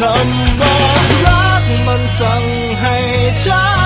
คำว่ารักมันสั่งให้ฉัน